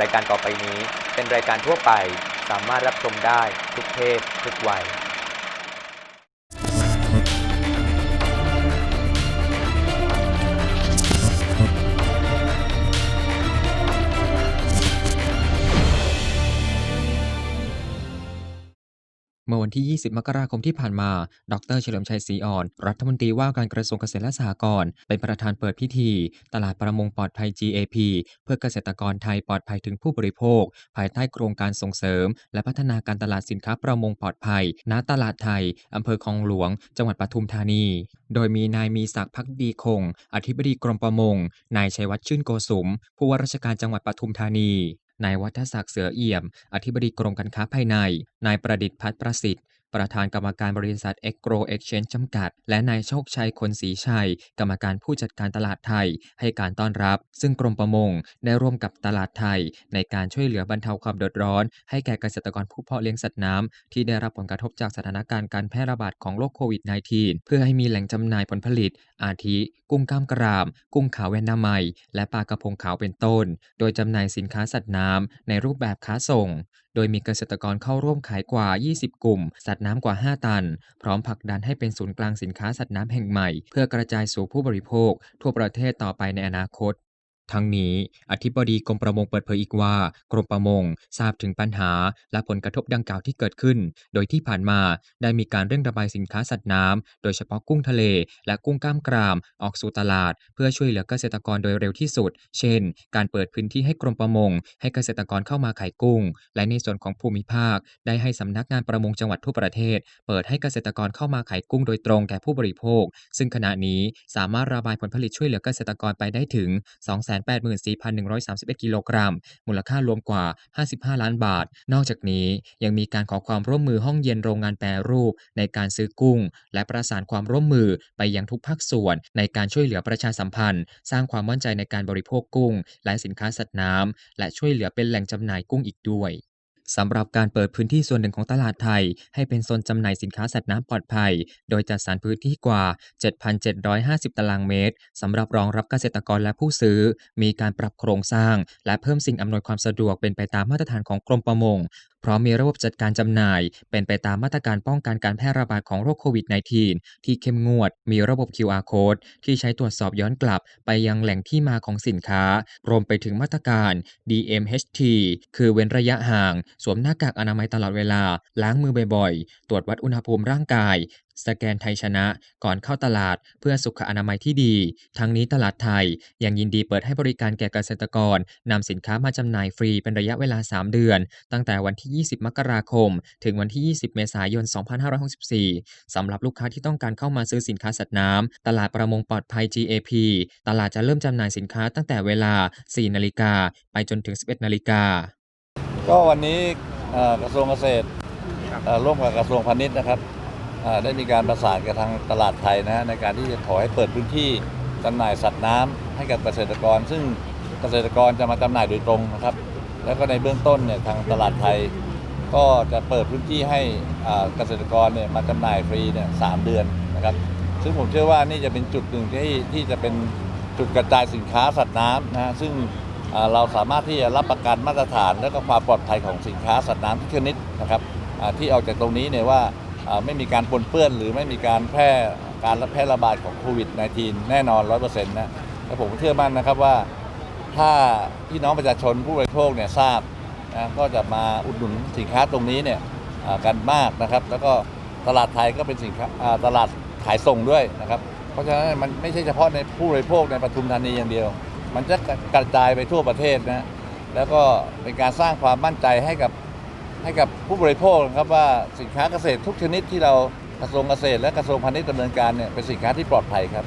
รายการต่อไปนี้เป็นรายการทั่วไปสามารถรับชมได้ทุกเพศทุกวัย เมื่อวันที่ 20 มกราคมที่ผ่านมา ดรเฉลิมชัยศรีอ่อน รัฐมนตรีว่าการกระทรวงเกษตรและสหกรณ์ เป็นประธานเปิดพิธี ตลาดประมงปลอดภัย GAP เพื่อเกษตรกรไทยปลอดภัยถึงผู้บริโภค ภายใต้โครงการส่งเสริม และพัฒนาการตลาดสินค้าประมงปลอดภัย ณ ตลาดไทย อำเภอคลองหลวง จังหวัดปทุมธานี โดยมีนายมีศักดิ์พักดีคง อธิบดีกรมประมง นายชัยวัฒน์ชื่นโกสุม ผู้ว่าราชการจังหวัดปทุมธานี นายวัฒศักดิ์เสือเอี่ยม อธิบดีกรมการค้าภายใน นายประดิษฐ์พัฒนประสิทธิ์ ประธานกรรมการบริษัท e g r o Exchange จำกัด และนายโชคชัยคนศรีชัย กรรมการผู้จัดการตลาดไทย ให้การต้อนรับ ซึ่งกรมประมงได้ร่วมกับตลาดไทย ในการช่วยเหลือบรรเทาความเดือดร้อน ให้แก่เกษตรกรผู้เพาะเลี้ยงสัตว์น้ำที่ได้รับผลกระทบจากสถานการณ์การแพร่ระบาดของโรคโควิด -19 เพื่อให้มีแหล่งจำหน่ายผลผลิต อาทิ กุ้งกล้ามกราม กุ้งขาวแวนนาไมและปลากระพงขาวเป็นต้น โดยจำหน่ายสินค้าสัตว์น้ำในรูปแบบค้าส่ง โดยมีเกษตรกรเข้าร่วมขายกว่า 20 กลุ่มสัตวน้ำกว่า 5 ตัน พร้อมผลักดันให้เป็นศูนย์กลางสินค้าสัตว์น้ำแห่งใหม่ เพื่อกระจายสู่ผู้บริโภค ทั่วประเทศต่อไปในอนาคต ทั้งนี้อธิบดีกรมประมงเปิดเผยอีกว่ากรมประมงทราบถึงปัญหาและผลกระทบดังกล่าวที่เกิดขึ้น โดยที่ผ่านมาได้มีการเร่งระบายสินค้าสัตว์น้ำโดยเฉพาะกุ้งทะเล และกุ้งกล้ามกราม ออกสู่ตลาด เพื่อช่วยเหลือเกษตรกรโดยเร็วที่สุด เช่น การเปิดพื้นที่ให้กรมประมง ให้เกษตรกรเข้ามาขายกุ้ง และในส่วนของภูมิภาค ได้ให้สำนักงานประมงจังหวัดทั่วประเทศ เปิดให้เกษตรกรเข้ามาขายกุ้งโดยตรงแก่ผู้บริโภค ซึ่งขณะนี้สามารถระบายผลผลิตช่วยเหลือเกษตรกรไปได้ถึง284,131 กิโลกรัม มูลค่ารวมกว่า 55 ล้านบาท นอกจากนี้ยังมีการขอความร่วมมือห้องเย็นโรงงานแปรรูป ในการซื้อกุ้ง และประสานความร่วมมือไปยังทุกภาคส่วน ในการช่วยเหลือประชาสัมพันธ์ สร้างความมั่นใจในการบริโภคกุ้ง และสินค้าสัตว์น้ำและช่วยเหลือเป็นแหล่งจำหน่ายกุ้งอีกด้วย สำหรับการเปิดพื้นที่ส่วนหนึ่งของตลาดไทย ให้เป็นโซนจำหน่ายสินค้าสัตว์น้ำปลอดภัย โดยจัดสรรพื้นที่กว่า 7,750 ตารางเมตรสำหรับรองรับเกษตรกรและผู้ซื้อ มีการปรับโครงสร้าง และเพิ่มสิ่งอำนวยความสะดวกเป็นไปตามมาตรฐานของกรมประมง พร้อมมีระบบจัดการจำหน่าย เป็นไปตามมาตรการป้องกันการแพร่ระบาดของโรคโควิด -19 ที่เข้มงวด มีระบบ QR code ที่ใช้ตรวจสอบย้อนกลับ ไปยังแหล่งที่มาของสินค้า รวมไปถึงมาตรการ DMHT คือเว้นระยะห่าง สวมหน้ากากอนามัยตลอดเวลา ล้างมือบ่อยๆ ตรวจวัดอุณหภูมิร่างกาย สแกนไทยชนะ ก่อนเข้าตลาดเพื่อสุขอนามัยที่ดี ทั้งนี้ตลาดไทยยังยินดีเปิดให้บริการแก่เกษตรกรนำสินค้ามาจำหน่ายฟรีเป็นระยะเวลา 3 เดือน ตั้งแต่วันที่ 20 มกราคม ถึงวันที่ 20 เมษายน 2564 สำหรับลูกค้าที่ต้องการเข้ามาซื้อสินค้าสัตว์น้ำตลาดประมงปลอดภัย GAP ตลาดจะเริ่มจำหน่ายสินค้าตั้งแต่เวลา 4 นาฬิกาไปจนถึง 11 นาฬิกา ก็วันนี้กระทรวงเกษตรร่วมกับกระทรวงพาณิชย์นะครับ ได้มีการประสานกับทางตลาดไทยนะฮะในการที่จะขอให้เปิดพื้นที่จำหน่ายสัตว์น้ำให้กับเกษตรกร ซึ่งเกษตรกรจะมาจำหน่ายโดยตรงนะครับ แล้วก็ในเบื้องต้นเนี่ยทางตลาดไทย ก็จะเปิดพื้นที่ให้เกษตรกรเนี่ยมาจำหน่ายฟรีเนี่ยสามเดือนนะครับ ซึ่งผมเชื่อว่านี่จะเป็นจุดหนึ่งที่ที่จะเป็นจุดกระจายสินค้าสัตว์น้ำนะฮะซึ่งเราสามารถที่จะรับประกันมาตรฐาน และก็ความปลอดภัยของสินค้าสัตว์น้ำทุกชนิดนะครับที่ออกจากตรงนี้เนี่ยว่า ไม่มีการปนเปื้อนหรือไม่มีการแพร่การแพร่ระบาดของโควิด -19 แน่นอน100%นต์นะและผมเชื่อมั่นนะครับว่าถ้าพี่น้องประชาชนผู้บริโภคเนี่ยทราบนะก็จะมาอุดหนุนสินค้าตรงนี้เนี่ยกันมากนะครับ แล้วก็ตลาดไทยก็เป็นสินค้าอ่าตลาดขายส่งด้วยนะครับ เพราะฉะนั้นมันไม่ใช่เฉพาะในผู้บริโภคในปทุมธานีอย่างเดียว มันจะกระจายไปทั่วประเทศนะแล้วก็เป็นการสร้างความมั่นใจให้กับ ให้กับผู้บริโภคครับว่าสินค้าเกษตรทุกชนิดที่เรากระทรวงเกษตร และกระทรวงพาณิชย์ดำเนินการเนี่ยเป็นสินค้าที่ปลอดภัยครับ